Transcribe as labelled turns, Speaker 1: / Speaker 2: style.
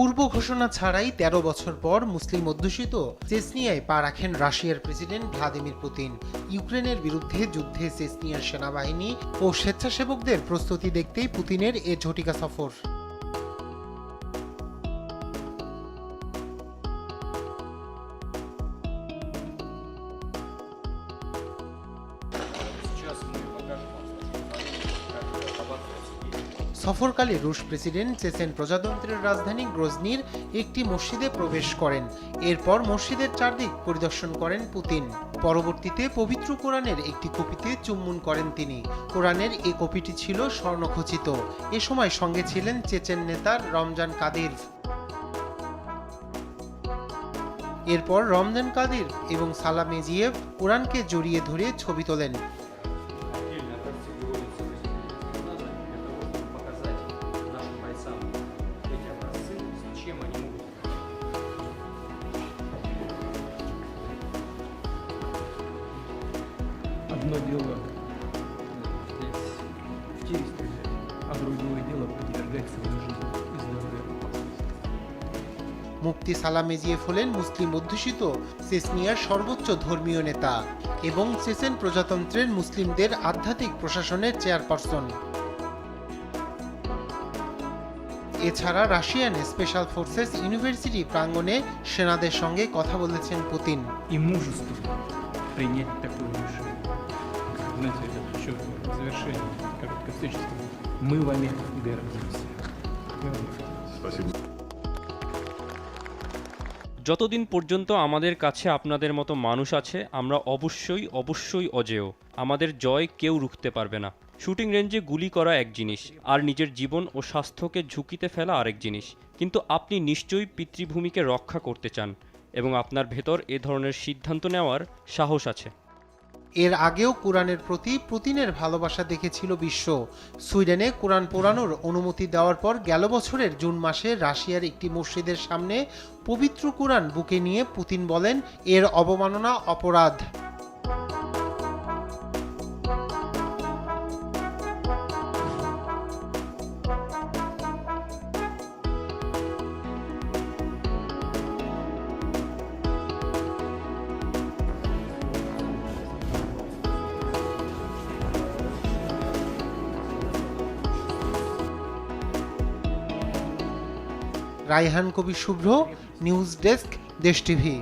Speaker 1: পূর্ব ঘোষণা ছাড়াই ১৩ বছর পর মুসলিম অধ্যুষিত চেসনিয়ায় পা রাখেন রাশিয়ার প্রেসিডেন্ট ভ্লাদিমির পুতিন। ইউক্রেনের বিরুদ্ধে যুদ্ধে চেসনিয়ার সেনাবাহিনী ও স্বেচ্ছাসেবকদের প্রস্তুতি দেখতেই পুতিনের এ ঝটিকা সফর। সফরকালে রুশ প্রেসিডেন্ট চেচেন প্রজাতন্ত্রের রাজধানী গ্রোজনির একটি মসজিদে প্রবেশ করেন। এরপর মসজিদের চারদিক পরিদর্শন করেন পুতিন। পরবর্তীতে পবিত্র কোরআনের একটি কপিতে চুম্বন করেন তিনি। কোরআনের এই কপিটি ছিল স্বর্ণখচিত। এ সময় সঙ্গে ছিলেন চেচেন নেতা রমজান কাদির। এরপর রমজান কাদির এবং সালাম মেজিয়েভ কোরআনকে জড়িয়ে ধরে ছবি তোলেন।
Speaker 2: Одно дело э, здесь в тире стрелять, а другое дело подвергать свою жизнь и здоровье опасности.
Speaker 1: মুফতি সালাম মেজিয়েভ হলেন মুসলিম অধ্যুষিত চেচনিয়ার সর্বোচ্চ ধর্মীয় নেতা এবং চেচেন প্রজাতন্ত্রের মুসলিমদের আধ্যাত্মিক প্রশাসনের চেয়ারপারসন এছাড়া রাশিয়ান স্পেশাল ফোর্সেস ইউনিভার্সিটি প্রাঙ্গণে সেনাদের সঙ্গে কথা বলেছেন পুতিন
Speaker 2: Знаете, это еще в завершение короткой встречи скажу. Мы вами гордимся. Мы вами гордимся.
Speaker 3: যতদিন পর্যন্ত আমাদের কাছে আপনাদের মতো মানুষ আছে আমরা অবশ্যই অবশ্যই অজেয় আমাদের জয় কেউ রুখতে পারবে না শুটিং রেঞ্জে গুলি করা এক জিনিস আর নিজের জীবন ও স্বাস্থ্যকে ঝুঁকিতে ফেলা আরেক জিনিস কিন্তু আপনি নিশ্চয়ই পিতৃভূমিকে রক্ষা করতে চান এবং আপনার ভেতর এ ধরনের সিদ্ধান্ত নেওয়ার সাহস আছে
Speaker 1: এর আগেও কোরআনের প্রতি পুতিনের ভালোবাসা দেখেছিল বিশ্ব। সুইডেনে কোরআন পোড়ানোর অনুমতি দেওয়ার পর গেল বছরের জুন মাসে রাশিয়ার একটি মসজিদের সামনে পবিত্র কোরআন বুকে নিয়ে পুতিন বলেন, এর অবমাননা অপরাধ। Raihan Kabi Shuvro news desk Desh TV.